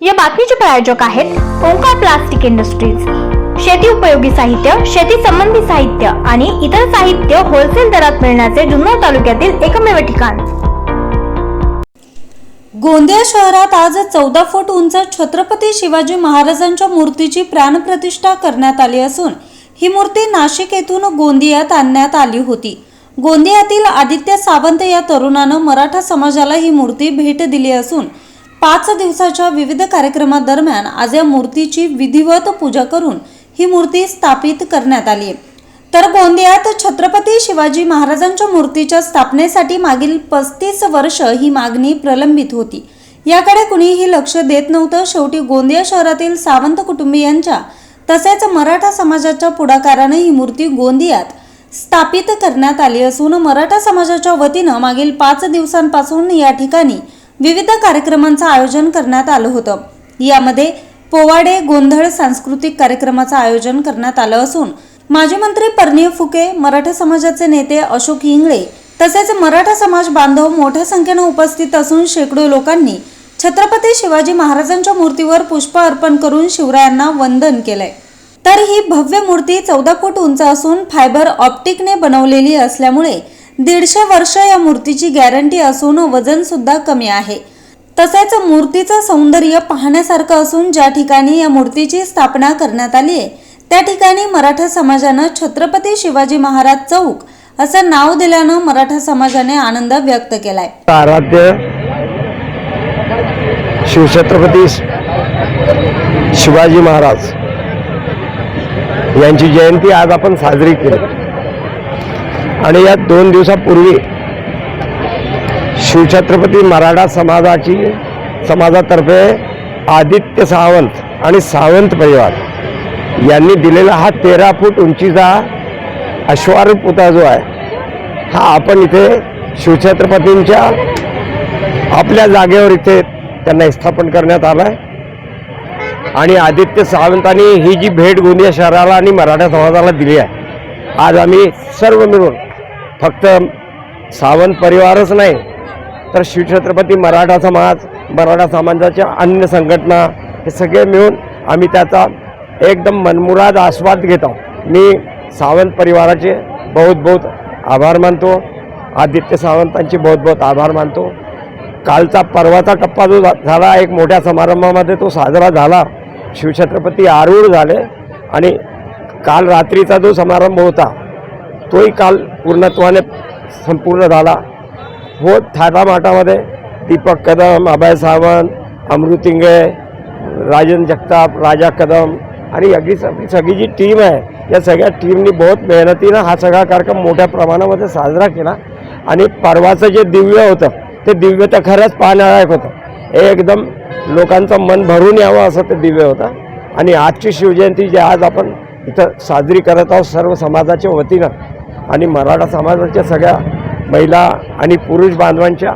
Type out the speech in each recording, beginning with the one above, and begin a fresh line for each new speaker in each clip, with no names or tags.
या बातमीचे प्रायोजक आहेत ओंकार प्लास्टिक इंडस्ट्रीज. शेती उपयोगी साहित्य शेती संबंधी साहित्य आणि इतर साहित्य होलसेल दरात मिळण्याचे जुन्नर तालुक्यातील एकमेव ठिकाण.
गोंदिया शहरात आज चौदा फूट उंच छत्रपती शिवाजी महाराजांच्या मूर्तीची प्राणप्रतिष्ठा करण्यात आली असून ही मूर्ती नाशिक येथून गोंदियात आणण्यात आली होती. गोंदियातील आदित्य सावंत या तरुणानं मराठा समाजाला ही मूर्ती भेट दिली असून पाच दिवसाच्या विविध कार्यक्रमादरम्यान आज या मूर्तीची विधिवत पूजा करून ही मूर्ती स्थापित करण्यात आली. तर गोंदियात छत्रपती शिवाजी महाराजांच्या मूर्तीच्या स्थापनेसाठी मागील पस्तीस वर्ष ही मागणी प्रलंबित होती. याकडे कुणीही लक्ष देत नव्हतं. शेवटी गोंदिया शहरातील सावंत कुटुंबियांच्या तसेच मराठा समाजाच्या पुढाकाराने ही मूर्ती गोंदियात स्थापित करण्यात आली असून मराठा समाजाच्या वतीनं मागील पाच दिवसांपासून या ठिकाणी विविध कार्यक्रमांचं आयोजन करण्यात आलं होतं. यामध्ये पोवाडे गोंधळ सांस्कृतिक कार्यक्रमाचं आयोजन करण्यात आलं असून माजी मंत्री परनीय फुके मराठा समाजाचे नेते अशोक इंगळे तसेच मराठा समाज बांधव मोठ्या संख्येनं उपस्थित असून शेकडो लोकांनी छत्रपती शिवाजी महाराजांच्या मूर्तीवर पुष्प अर्पण करून शिवरायांना वंदन केलंय. तर ही भव्य मूर्ती चौदा फूट उंच असून फायबर ऑप्टिकने बनवलेली असल्यामुळे दीडशे वर्ष या मूर्तीची गॅरंटी असून वजन सुद्धा कमी आहे. तसेच मूर्तीचं सौंदर्य पाहण्यासारखं असून ज्या ठिकाणी या मूर्तीची स्थापना करण्यात आली आहे त्या ठिकाणी मराठा समाजानं छत्रपती शिवाजी महाराज चौक असं नाव दिल्यानं मराठा समाजाने आनंद व्यक्त केलाय.
आराध्य शिवछत्रपती शिवाजी महाराज यांची जयंती आज आपण साजरी केली. आणि या दोन दिवसापूर्वी शिवछत्रपती मराठा समाजाची समाजातर्फे आदित्य सावंत आणि सावंत परिवार यांनी दिलेला हा तेरा फूट उंचीचा अश्वारूढ पुतळा जो आहे हा आपण इथे शिवछत्रपतींच्या आपल्या जागेवर इथे त्यांना स्थापन करण्यात आलं आहे आणि आदित्य सावंतांनी ही जी भेट गोंदिया शहराला आणि मराठा समाजाला दिली आहे आज आम्ही सर्व मिळून फक्त सावंत परिवारच नाही तर शिवछत्रपती मराठा समाज मराठा समाजाच्या अन्य संघटना हे सगळे मिळून आम्ही त्याचा एकदम मनमुराद आस्वाद घेत. आहोत मी सावंत परिवाराचे बहुत बहुत आभार मानतो. आदित्य सावंतांचे बहुत बहुत आभार मानतो. कालचा परवाचा टप्पा जो झा- झाला एक मोठ्या समारंभामध्ये तो साजरा झाला. शिवछत्रपती आरूढ झाले आणि काल रात्रीचा जो समारंभ होता तोही काल पूर्णत्वाने संपूर्ण झाला. हो थाटामाटामध्ये दीपक कदम अभय सावंत अमृतिंगे राजन जगताप राजा कदम आणि अगदी सगळी सगळी जी टीम आहे या सगळ्या टीमनी बहुत मेहनतीनं हा सगळा कार्यक्रम मोठ्या प्रमाणामध्ये साजरा केला आणि परवाचं जे दिव्य होतं ते दिव्य तर खरंच पाहण्यालायक होतं. हे एकदम लोकांचं मन भरून यावं असं ते दिव्य होतं आणि आजची शिवजयंती जी आज आपण इथं साजरी करत आहोत सर्व समाजाच्या वतीनं आणि मराठा समाजाच्या सगळ्या महिला आणि पुरुष बांधवांच्या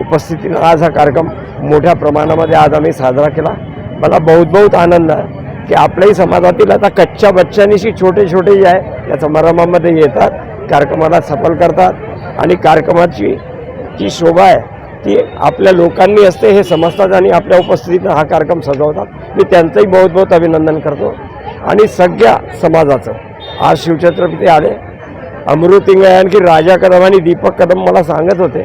उपस्थितीनं आज हा कार्यक्रम मोठ्या प्रमाणामध्ये आज आम्ही साजरा केला. मला बहुत बहुत आनंद आहे की आपल्याही समाजातील आता कच्च्या बच्चांनीशी छोटे छोटे जे आहे या समारंभामध्ये येतात कार्यक्रमाला सफल करतात आणि कार्यक्रमाची जी शोभा आहे ती आपल्या लोकांनी असते हे समजतात आणि आपल्या उपस्थितीनं हा कार्यक्रम सजवतात. मी त्यांचंही बहुत बहुत अभिनंदन करतो. आणि सगळ्या समाजाचं आज शिवछत्रपती आले. अमृत इंगळे आणखी राजा कदम आणि दीपक कदम मला सांगत होते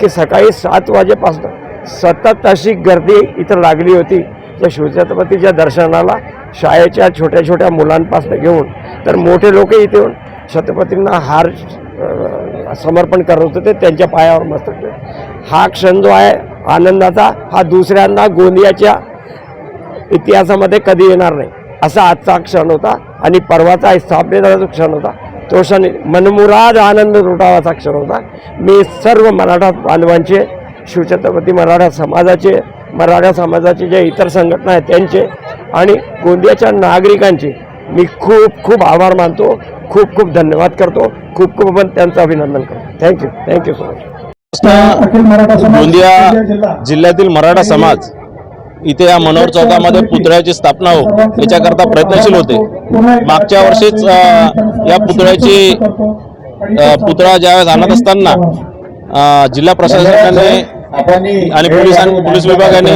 की सकाळी सात वाजेपासून सतत अशी गर्दी इथं लागली होती. त्या शिवछत्रपतीच्या दर्शनाला शाळेच्या छोट्या छोट्या मुलांपासून घेऊन तर मोठे लोक इथे येऊन छत्रपतींना हार समर्पण करत होते त्यांच्या पायावर मस्तक हा क्षण जो आहे आनंदाचा हा दुसऱ्यांदा गोंदियाच्या इतिहासामध्ये कधी येणार नाही. असा आजचा क्षण होता आणि परवाचा स्थापनेचा जो क्षण होता तो क्षण मनमुराद आनंद लुटावाचा क्षण होता. मी सर्व मराठा बांधवांचे शिवछत्रपती मराठा समाजाचे मराठा समाजाचे जे इतर संघटना आहेत त्यांचे आणि गोंदियाच्या नागरिकांचे मी खूप खूप आभार मानतो. खूप खूप धन्यवाद करतो. खूप खूप पण त्यांचं अभिनंदन करतो. Thank you thank you so much
Gondia जिल्ह्यातील मराठा समाज इथे या मनोहर चौकामध्ये पुतळ्याची स्थापना हो याच्याकरता प्रयत्नशील होते. मागच्या वर्षीच या पुतळ्याची पुतळा ज्यावेळेस आणत असताना जिल्हा प्रशासनाने आणि पोलिसांनी पोलीस विभागाने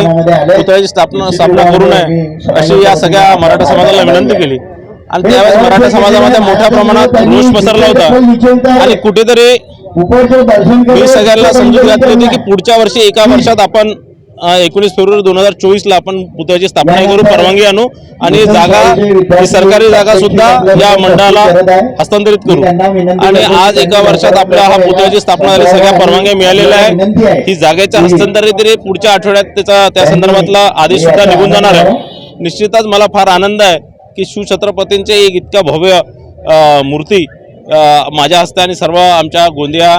पुतळ्याची स्थापना स्थापना करू नये अशी या सगळ्या मराठा समाजाला विनंती केली. आणि त्यावेळेस मराठा समाजामध्ये मोठ्या प्रमाणात रोष पसरला होता. आणि कुठेतरी मी सगळ्यांना समजून घातली होती की पुढच्या वर्षी एका वर्षात आपण एकोणीस फेब्रुवारी दोन हजार चोवीस ला आपण पुतळ्याची स्थापना करू परवानगी आणू आणि जागा ही सरकारी जागा सुद्धा या मंडळाला हस्तांतरित करू. आणि आज एका वर्षात आपल्या हा पुतळ्याची स्थापना झाली सगळ्या परवानग्या मिळालेल्या आहे. ही जागेच्या हस्तांतरित पुढच्या आठवड्यात त्याचा त्या संदर्भातला आदेश सुद्धा निघून जाणार आहे. निश्चितच मला फार आनंद आहे की शिवछत्रपतींचे एक इतक्या भव्य मूर्ती माझ्या हस्ते आणि सर्व आमच्या गोंदिया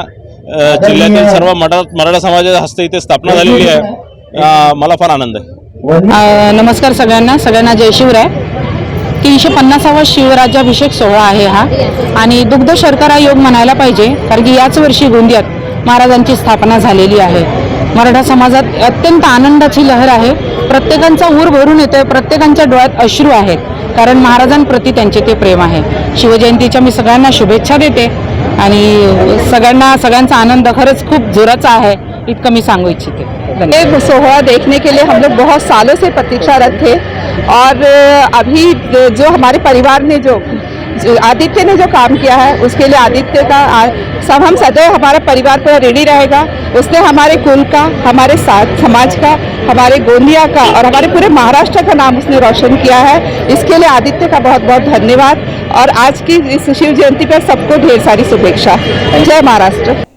जिल्ह्यातील सर्व मराठा मराठा समाजाच्या हस्ते इथे स्थापना झालेली आहे. मला फार आनंद आहे.
नमस्कार सगळ्यांना. सगळ्यांना जय शिवराय. तीनशे पन्नासावा शिवराज्याभिषेक सोहळा आहे हा. आणि दुग्ध शर्करा योग म्हणायला पाहिजे कारण की याच वर्षी गोंदियात महाराजांची स्थापना झालेली आहे. मराठा समाजात अत्यंत आनंदाची लहर आहे. प्रत्येकांचा ऊर भरून येतोय प्रत्येकांच्या डोळ्यात अश्रू आहेत. कारण महाराजांप्रती त्यांचे ते प्रेम आहे. शिवजयंतीच्या मी सगळ्यांना शुभेच्छा देते. आणि सगळ्यांना सगळ्यांचा आनंद खरंच खूप जोराचा आहे. इतकं मी सांगू इच्छिते.
ये सोहरा देखने के लिए हम लोग बहुत सालों से प्रतीक्षारत थे और अभी जो हमारे परिवार ने जो आदित्य ने जो काम किया है, उसके लिए आदित्य का सब हम सदैव हमारा परिवार पूरा रेडी रहेगा। उसने हमारे कुल का, हमारे साथ समाज का, हमारे गोंदिया का और हमारे पूरे महाराष्ट्र का नाम उसने रोशन किया है। इसके लिए आदित्य का बहुत बहुत धन्यवाद। और आज की इस शिव जयंती पर सबको ढेर सारी शुभेच्छा। जय महाराष्ट्र।